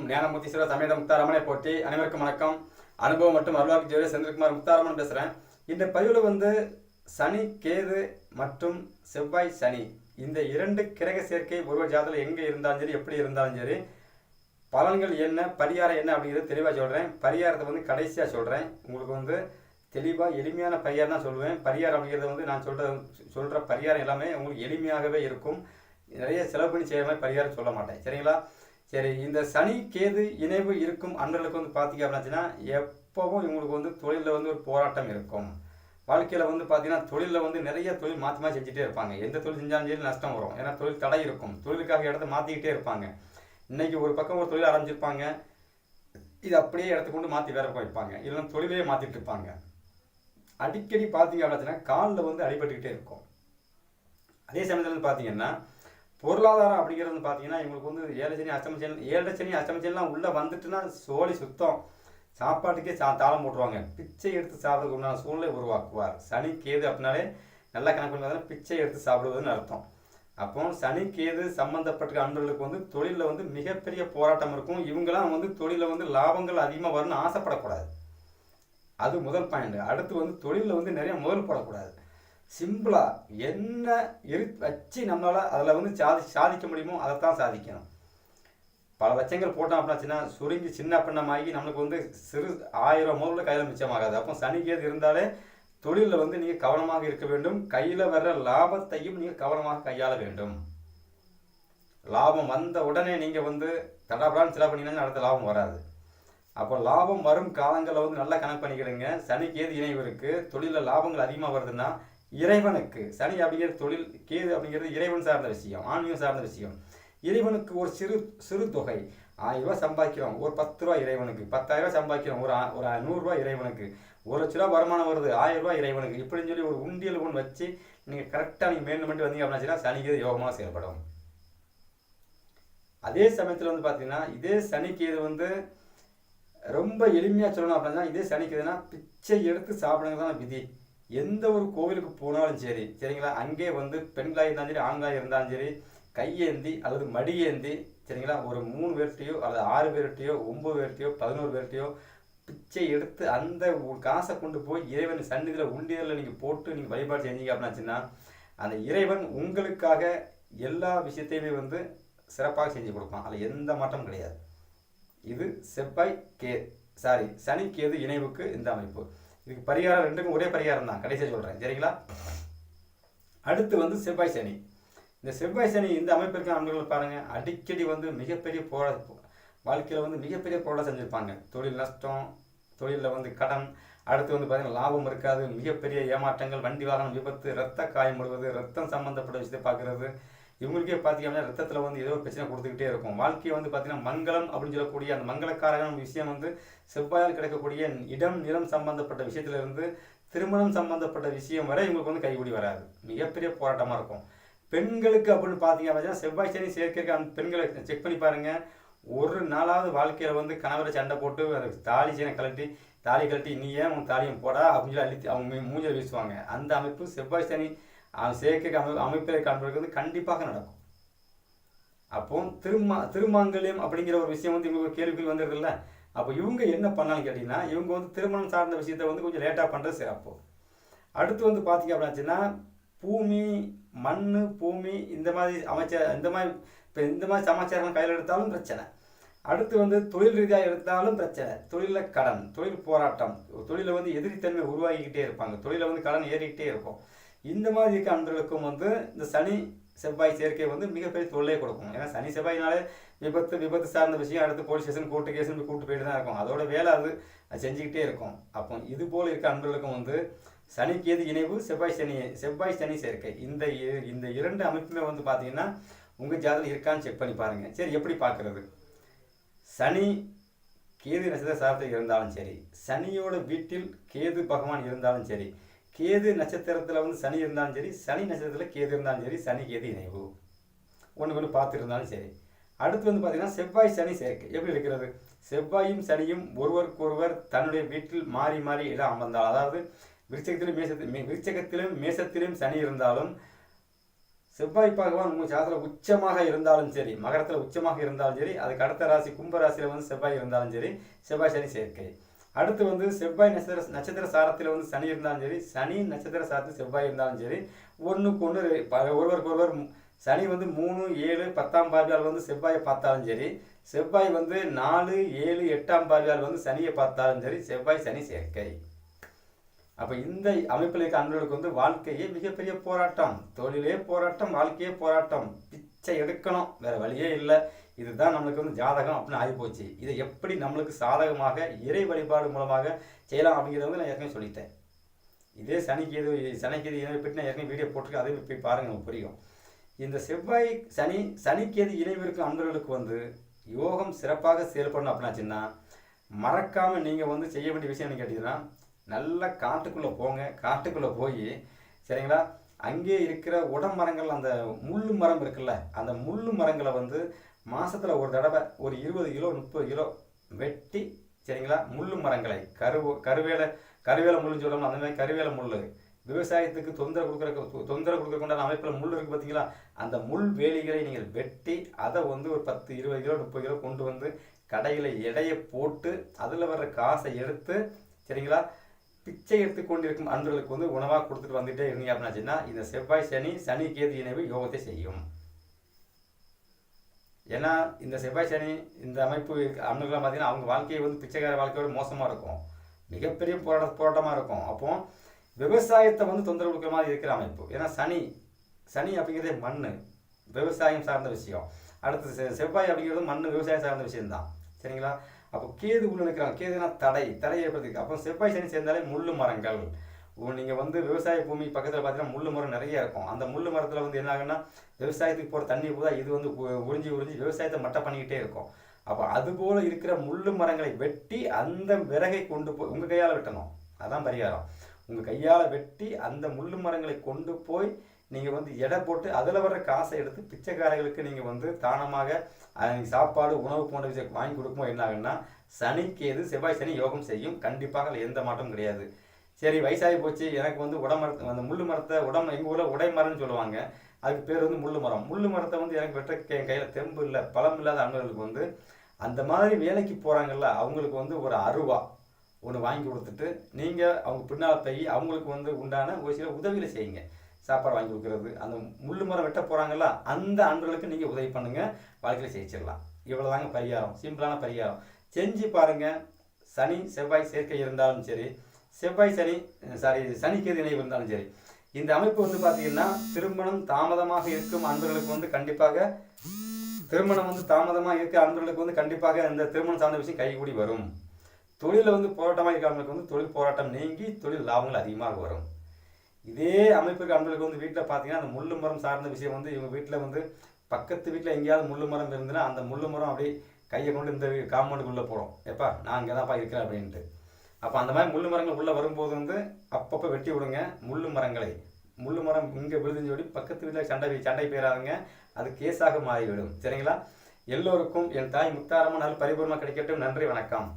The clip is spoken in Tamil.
ஓம் ஞானமுத்தீஸ்வர சமேத முக்தாரமனை போட்டி அனைவருக்கும் வணக்கம். அனுபவம் மற்றும் அருளாக்கு ஜோதி செந்தில்குமார் முக்தாரமன் பேசுகிறேன் இந்த பதிவில் வந்து சனி கேது மற்றும் செவ்வாய் சனி இந்த இரண்டு கிரக சேர்க்கை ஒருவர் ஜாதத்தில் எங்கே இருந்தாலும் சரி எப்படி இருந்தாலும் சரி பலன்கள் என்ன பரிகாரம் என்ன அப்படிங்கிறது தெளிவாக சொல்கிறேன் பரிகாரத்தை வந்து கடைசியாக சொல்கிறேன் உங்களுக்கு வந்து தெளிவாக எளிமையான பரிகாரம் தான் சொல்லுவேன். பரிகாரம் அப்படிங்கிறது வந்து நான் சொல்கிற சொல்கிற பரிகாரம் எல்லாமே உங்களுக்கு எளிமையாகவே இருக்கும். நிறைய செலவு பண்ணி செய்கிற மாதிரி பரிகாரம் சொல்ல மாட்டேன். சரிங்களா? சரி இந்த சனி கேது இணைவு இருக்கும் அன்பர்களுக்கு வந்து பார்த்தீங்க அப்படின்னாச்சுன்னா எப்போவும் இவங்களுக்கு வந்து தொழிலில் வந்து ஒரு போராட்டம் இருக்கும். வாழ்க்கையில் வந்து பார்த்தீங்கன்னா தொழிலில் வந்து நிறைய தொழில் மாற்றி மாற்றி செஞ்சுட்டே இருப்பாங்க. எந்த தொழில் செஞ்சாலும் சரி நஷ்டம் வரும். ஏன்னா தொழில் தடை இருக்கும். தொழிலுக்காக இடத்த மாற்றிக்கிட்டே இருப்பாங்க. இன்னைக்கு ஒரு பக்கம் ஒரு தொழில் ஆரம்பிச்சிருப்பாங்க. இது அப்படியே இடத்த கொண்டு மாற்றி வேற பக்கம் வைப்பாங்க. இல்லைன்னா தொழிலே மாற்றிட்டு இருப்பாங்க. அடிக்கடி பார்த்தீங்க அப்படின்னா காலில் வந்து அடிபட்டுக்கிட்டே இருக்கும். அதே சமயத்தில் வந்து பார்த்தீங்கன்னா பொருளாதாரம் அப்படிங்கிறது வந்து பார்த்தீங்கன்னா இவங்களுக்கு வந்து ஏழை சனி அஷ்டம சனி ஏழரை சனி அஷ்டம சனிலாம் உள்ளே வந்துட்டுன்னா சோழி சுத்தம். சாப்பாட்டுக்கே சா தாளம் போட்டுருவாங்க. பிச்சை எடுத்து சாப்பிட்றதுக்கு உண்டான சூழ்நிலை உருவாக்குவார். சனி கேது அப்படின்னாலே நல்லா கணக்கு பண்ணி பிச்சை எடுத்து சாப்பிடுவதுன்னு அர்த்தம். அப்போ சனி கேது சம்மந்தப்பட்ட அன்பர்களுக்கு வந்து தொழிலில் வந்து மிகப்பெரிய போராட்டம் இருக்கும். இவங்கெல்லாம் வந்து தொழிலில் வந்து லாபங்கள் அதிகமாக வரும்னு ஆசைப்படக்கூடாது. அது முதல் பாயிண்ட் அடுத்து வந்து தொழிலில் வந்து நிறைய முதல் போடக்கூடாது. சிம்பிளாக என்ன இரு வச்சு நம்மளால் அதில் வந்து சாதி சாதிக்க முடியுமோ அதைத்தான் சாதிக்கணும். பல லட்சங்கள் போட்டோம் அப்படின்னாச்சுன்னா சுருங்கி சின்ன பின்னமாகி நம்மளுக்கு வந்து சிறு ஆயிரம் முதல்ல கையில் மிச்சமாகாது. அப்போ சனிக்கேது இருந்தாலே தொழிலில் வந்து நீங்கள் கவனமாக இருக்க வேண்டும். கையில் வர்ற லாபத்தையும் நீங்கள் கவனமாக கையாள வேண்டும். லாபம் வந்த உடனே நீங்கள் வந்து தடாபடான்னு செலவு பண்ணிங்கன்னா அடுத்த லாபம் வராது. அப்போ லாபம் வரும் காலங்களில் வந்து நல்லா கணக்கு பண்ணிக்கிடுங்க. சனிக்கு ஏது இணைவு இருக்குது தொழிலில் லாபங்கள் அதிகமாக வருதுன்னா இறைவனுக்கு சனி அப்படிங்கிற தொழில் கேது அப்படிங்கிறது இறைவன் சார்ந்த விஷயம் ஆன்மீகம் சார்ந்த விஷயம். இறைவனுக்கு ஒரு சிறு சிறு தொகை. ஆயிரம் ரூபாய் சம்பாதிக்கிறோம். ஒரு பத்து ரூபா இறைவனுக்கு. பத்தாயிரம் ரூபாய் சம்பாதிக்கிறோம். ஒரு ஒரு நூறுரூவா இறைவனுக்கு. ஒரு லட்ச ரூபா வருமானம் வருது. ஆயிரம் ரூபாய் இறைவனுக்கு. இப்படின்னு சொல்லி ஒரு உண்டியல் ஒன்று வச்சு நீங்கள் கரெக்டாக நீங்கள் மேலும் மட்டும் வந்தீங்க அப்படின்னா சனிக்கு யோகமாக செயல்படும். அதே சமயத்தில் வந்து பார்த்தீங்கன்னா இதே சனிக்கு இது வந்து ரொம்ப எளிமையாக சொல்லணும் அப்படின்னா இதே சனிக்கு பிச்சை எடுத்து சாப்பிடுங்க தான் விதி. எந்த ஒரு கோவிலுக்கு போனாலும் சரி சரிங்களா? அங்கே வந்து பெண்களாக இருந்தாலும் சரி ஆண்களாக இருந்தாலும் சரி கையேந்தி அல்லது மடியேந்தி சரிங்களா? ஒரு மூணு பேர்கிட்டையோ அல்லது ஆறு பேர்கிட்டையோ ஒம்பது பேர்கிட்டையோ பதினோரு பேர்கிட்டையோ பிச்சை எடுத்து அந்த ஒரு காசை கொண்டு போய் இறைவன் சன்னிதியில் உண்டியலில் நீங்கள் போட்டு நீங்கள் வழிபாடு செஞ்சீங்க அப்படின்னாச்சுன்னா அந்த இறைவன் உங்களுக்காக எல்லா விஷயத்தையுமே வந்து சிறப்பாக செஞ்சு கொடுப்பான். அதில் எந்த மாற்றமும் கிடையாது. இது செவ்வாய் கே சாரி சனிக்கேது இணைவுக்கு இந்த அமைப்பு. இதுக்கு பரிகாரம் ரெண்டுக்கும் ஒரே பரிகாரம் தான். கடைசியாக சொல்கிறேன் சரிங்களா? அடுத்து வந்து செவ்வாய் சனி. இந்த செவ்வாய் சனி இந்த அமைப்பிற்கு நண்பர்கள் பாருங்கள் அடிக்கடி வந்து மிகப்பெரிய போரா வாழ்க்கையில் வந்து மிகப்பெரிய போராட்டம் செஞ்சுருப்பாங்க. தொழில் நஷ்டம் தொழிலில் வந்து கடன் அடுத்து வந்து பார்த்தீங்கன்னா லாபம் இருக்காது மிகப்பெரிய ஏமாற்றங்கள் வண்டி வாகனம் விபத்து ரத்த காயம் விடுவது ரத்தம் சம்மந்தப்பட்ட விஷயத்தை பார்க்குறது இவங்களுக்கே பார்த்தீங்கன்னா ரத்தத்தில் வந்து ஏதோ ஒரு பிரச்சனை கொடுத்துக்கிட்டே இருக்கும். வாழ்க்கையை வந்து பார்த்தீங்கன்னா மங்களம் அப்படின்னு சொல்லக்கூடிய அந்த மங்களக்காரகன விஷயம் வந்து செவ்வாயால் கிடைக்கக்கூடிய இடம் நிலம் சம்பந்தப்பட்ட விஷயத்துல இருந்து திருமணம் சம்பந்தப்பட்ட விஷயம் வரை இவங்களுக்கு வந்து கைகூடி வராது. மிகப்பெரிய போராட்டமாக இருக்கும். பெண்களுக்கு அப்படின்னு பார்த்தீங்க அப்படின்னா செவ்வாய் சனி சேர்க்கைக்கு அந்த பெண்களை செக் பண்ணி பாருங்கள் ஒரு நாளாவது வாழ்க்கையில் வந்து கணவரை சண்டை போட்டு அந்த தாலி சீனை கழட்டி தாலி கழட்டி நீ ஏன் உன் தாலியும் போடா? அப்படின்னு சொல்லி அழுத்தி அவங்க மூ- வீசுவாங்க. அந்த அமைப்பு செவ்வாய் சனி செயற்கை அமை அமைப்பில் காண்பதற்கு வந்து கண்டிப்பாக நடக்கும். அப்போ திருமா திருமாங்கல்யம் அப்படிங்கிற ஒரு விஷயம் வந்து இவங்க கேள்விகள் வந்துருதுல்ல? அப்போ இவங்க என்ன பண்ணாலும் கேட்டிங்கன்னா இவங்க வந்து திருமணம் சார்ந்த விஷயத்தை வந்து கொஞ்சம் லேட்டாக பண்ணுறது சிறப்பு அடுத்து வந்து பார்த்தீங்க அப்படின்னாச்சுன்னா பூமி மண் பூமி இந்த மாதிரி அமைச்ச இந்த மாதிரி இப்போ இந்த மாதிரி சமாச்சாரம் கையில் எடுத்தாலும் பிரச்சனை. அடுத்து வந்து தொழில் ரீதியாக எடுத்தாலும் பிரச்சனை. தொழிலில் கடன் தொழில் போராட்டம் தொழிலில் வந்து எதிரித்தன்மை உருவாகிக்கிட்டே இருப்பாங்க. தொழிலில் வந்து கடன் ஏறிக்கிட்டே இருக்கும். இந்த மாதிரி இருக்க அன்பர்களுக்கும் வந்து இந்த சனி செவ்வாய் சேர்க்கை வந்து மிகப்பெரிய தொல்லை கொடுக்கும். ஏன்னா சனி செவ்வாய்னாலே விபத்து விபத்து சார்ந்த விஷயம். அடுத்து போலீஸ் ஸ்டேஷன் கோர்ட்டு கேஸ் கூப்பிட்டு போயிட்டு தான் இருக்கும். அதோட வேலை அது. செஞ்சுக்கிட்டே இருக்கும். அப்போ இது போல் இருக்க அன்பர்களுக்கும் வந்து சனி கேது இணைவு செவ்வாய் சனி செவ்வாய் சனி சேர்க்கை. இந்த இந்த இரண்டு அமைப்புமே வந்து பார்த்தீங்கன்னா உங்கள் ஜாதகம் இருக்கான்னு செக் பண்ணி பாருங்கள் சரி எப்படி பார்க்குறது சனி கேது நட்சத்திர சாரத்தில் இருந்தாலும் சரி சனியோட வீட்டில் கேது பகவான் இருந்தாலும் சரி கேது நட்சத்திரத்தில் வந்து சனி இருந்தாலும் சரி சனி நட்சத்திரத்தில் கேது இருந்தாலும் சரி சனி கேது இணைவு. ஒன்று ஒன்று பார்த்துருந்தாலும் சரி. அடுத்து வந்து பார்த்தீங்கன்னா செவ்வாய் சனி சேர்க்கை. எப்படி இருக்கிறது? செவ்வாயும் சனியும் ஒருவருக்கொருவர் தன்னுடைய வீட்டில் மாறி மாறி இடம் அமர்ந்தால் அதாவது விருச்சகத்திலும் மேசத்திலும் விருச்சகத்திலும் மேசத்திலும் சனி இருந்தாலும் செவ்வாய் பகவான் உங்கள் சாதத்தில் உச்சமாக இருந்தாலும் சரி மகரத்தில் உச்சமாக இருந்தாலும் சரி அதுக்கு அடுத்த ராசி கும்ப ராசியில் வந்து செவ்வாய் இருந்தாலும் சரி செவ்வாய் சனி சேர்க்கை. அடுத்து வந்து செவ்வாய் நட்சத்திர நட்சத்திர சாரத்தில் வந்து சனி இருந்தாலும் சரி சனி நட்சத்திர சாரத்தில் செவ்வாய் இருந்தாலும் சரி ஒன்றுக்கு ஒன்று ஒருவருக்கு ஒருவர் சனி வந்து மூணு ஏழு பத்தாம் பார்வையால் வந்து செவ்வாயை பார்த்தாலும் சரி செவ்வாய் வந்து நாலு ஏழு எட்டாம் பார்வையால் வந்து சனியை பார்த்தாலும் சரி செவ்வாய் சனி சேர்க்கை. அப்போ இந்த அமைப்பில் இருக்க அன்பர்களுக்கு வந்து வாழ்க்கையே மிகப்பெரிய போராட்டம். தொழிலே போராட்டம் வாழ்க்கையே போராட்டம். பிச்சை எடுக்கணும். வேறு வழியே இல்லை. இதுதான் நம்மளுக்கு வந்து ஜாதகம் அப்படின்னு ஆகிப்போச்சு. இதை எப்படி நம்மளுக்கு சாதகமாக இறை வழிபாடு மூலமாக செய்யலாம் அப்படிங்கிறத வந்து நான் ஏற்கனவே சொல்லிட்டேன். இதே சனிக்கேது சனிக்கேது இணைவை பற்றி நான் ஏற்கனவே வீடியோ போட்டிருக்கேன். அதே போய் பாருங்க உங்களுக்கு புரியும். இந்த செவ்வாய் சனி சனிக்கேது இணைவு இருக்கும் அன்பர்களுக்கு வந்து யோகம் சிறப்பாக செயல்படணும் அப்படின்னாச்சுன்னா மறக்காமல் நீங்கள் வந்து செய்ய வேண்டிய விஷயம் என்ன கேட்டிங்கன்னா நல்லா காட்டுக்குள்ளே போங்க. காட்டுக்குள்ளே போய் சரிங்களா? அங்கே இருக்கிற உடமரங்கள் அந்த முள் மரம் இருக்குல்ல அந்த முள் மரங்களை வந்து மாதத்தில் ஒரு தடவை ஒரு இருபது கிலோ முப்பது கிலோ வெட்டி சரிங்களா? முள்ளு மரங்களை கருவோ கருவேலை கருவேலை முள்ளுன்னு சொல்லணும் அந்த மாதிரி கருவேல முள் விவசாயத்துக்கு தொந்தரவு கொடுக்குற தொந்தரவு கொடுக்கறதுக்குண்டான அமைப்பில் முள் இருக்குது பார்த்தீங்களா அந்த முள் வேலிகளை நீங்கள் வெட்டி அதை வந்து ஒரு பத்து இருபது கிலோ முப்பது கிலோ கொண்டு வந்து கடையில் எடையை போட்டு அதில் வர்ற காசை எடுத்து சரிங்களா? பிச்சை எடுத்து கொண்டிருக்கும் அன்பர்களுக்கு வந்து உணவாக கொடுத்துட்டு வந்துட்டே இருந்தீங்க அப்படின்னாச்சுன்னா இந்த செவ்வாய் சனி சனி கேது இணைவு யோகத்தை செய்யும். ஏன்னா இந்த செவ்வாய் சனி இந்த அமைப்பு அன்பர்கள்லாம் பார்த்தீங்கன்னா அவங்க வாழ்க்கையை வந்து பிச்சைக்கார வாழ்க்கையோட மோசமாக இருக்கும். மிகப்பெரிய போராட்ட போராட்டமாக இருக்கும். அப்போ விவசாயத்தை வந்து தொந்தரவு கொடுக்குற மாதிரி இருக்கிற அமைப்பு. ஏன்னா சனி சனி அப்படிங்கிறதே மண் விவசாயம் சார்ந்த விஷயம். அடுத்து செவ்வாய் அப்படிங்கிறது மண் விவசாயம் சார்ந்த விஷயம்தான். சரிங்களா? அப்போ கேது உள்ள நிற்கிறாங்க கேதுனா தடை. தடை ஏற்படுத்திருக்கு. அப்போ செவ்வாய் சனி சேர்ந்தாலே முள்ளு மரங்கள். நீங்கள் வந்து விவசாய பூமி பக்கத்தில் பார்த்தீங்கன்னா முள் மரம் நிறைய இருக்கும். அந்த முள் மரத்தில் வந்து என்ன ஆகுன்னா விவசாயத்துக்கு போகிற தண்ணி போதா இது வந்து உ- உறிஞ்சி உறிஞ்சி விவசாயத்தை மட்டை பண்ணிக்கிட்டே இருக்கும். அப்போ அதுபோல் இருக்கிற முள் மரங்களை வெட்டி அந்த விறகை கொண்டு போய் உங்கள் கையால் வெட்டணும். அதான் பரிகாரம். உங்கள் கையால் வெட்டி அந்த முள் மரங்களை கொண்டு போய் நீங்கள் வந்து எடை போட்டு அதில் வர்ற காசை எடுத்து பிச்சைக்காரர்களுக்கு நீங்கள் வந்து தானமாக சாப்பாடு உணவு போன்ற விஷயம் வாங்கி கொடுக்கும்போது என்ன ஆகுன்னா சனிக்கு எது செவ்வாய் சனி யோகம் செய்யும். கண்டிப்பாக அதில் எந்த மாற்றமும் கிடையாது. சரி வயசாகி போச்சு. எனக்கு வந்து உடமரத்தை அந்த முள் மரத்தை உடம் எங்கள் ஊரில் உடைமரம்னு சொல்லுவாங்க. அதுக்கு பேர் வந்து முள் மரம். முள் மரத்தை வந்து எனக்கு வெட்ட என் கையில் தெம்பு இல்லை பழம் இல்லாத அண்ணர்களுக்கு வந்து அந்த மாதிரி வேலைக்கு போகிறாங்கல்ல அவங்களுக்கு வந்து ஒரு அருவா ஒன்று வாங்கி கொடுத்துட்டு நீங்கள் அவங்க பின்னால் போய் அவங்களுக்கு வந்து உண்டான ஒரு சில உதவிகளை செய்யுங்க. சாப்பாடு வாங்கி கொடுக்கறது அந்த முள் மரம் வெட்ட போகிறாங்கல்ல அந்த அன்பர்களுக்கு நீங்கள் உதவி பண்ணுங்கள் வாழ்க்கையில் ஜெயிச்சிடலாம். இவ்வளோதாங்க பரிகாரம். சிம்பிளான பரிகாரம். செஞ்சு பாருங்கள் சனி செவ்வாய் சேர்க்கை இருந்தாலும் சரி செவ்வாய் சனி சாரி சனிக்கேது இணைவு இருந்தாலும் சரி. இந்த அமைப்பு வந்து பார்த்தீங்கன்னா திருமணம் தாமதமாக இருக்கும் அன்பர்களுக்கு வந்து கண்டிப்பாக திருமணம் வந்து தாமதமாக இருக்க அன்பர்களுக்கு வந்து கண்டிப்பாக இந்த திருமணம் சார்ந்த விஷயம் கைகூடி வரும். தொழிலில் வந்து போராட்டமாக இருக்கிறவங்களுக்கு வந்து தொழில் போராட்டம் நீங்கி தொழில் லாபங்கள் அதிகமாக வரும். இதே அமைப்புக்கு அன்பர்களுக்கு வந்து வீட்டில் பார்த்தீங்கன்னா அந்த முள்ளு மரம் சார்ந்த விஷயம் வந்து இவங்க வீட்டில் வந்து பக்கத்து வீட்டில் எங்கேயாவது முள்ளு மரம் இருந்ததுன்னா அந்த முள்ளு மரம் அப்படியே கையை கொண்டு இந்த காம்பவுண்டுக்குள்ளே போகிறோம் எப்பா நான் இங்கே தான்ப்பா இருக்கிறேன் அப்படின்ட்டு. அப்போ அந்த மாதிரி முள்ளு மரங்கள் உள்ளே வரும்போது வந்து அப்பப்போ வெட்டி விடுங்க முள்ளு மரங்களை. முள் மரம் இங்கே விழுதுன்னு சொல்லி பக்கத்து வீட்டில் சண்டை சண்டை போயிடாதுங்க அது கேஸாக மாறிவிடும். சரிங்களா? எல்லோருக்கும் என் தாய் முத்தாரமாக நல்ல பரிபூர்ணமாக கிடைக்கட்டும். நன்றி வணக்கம்.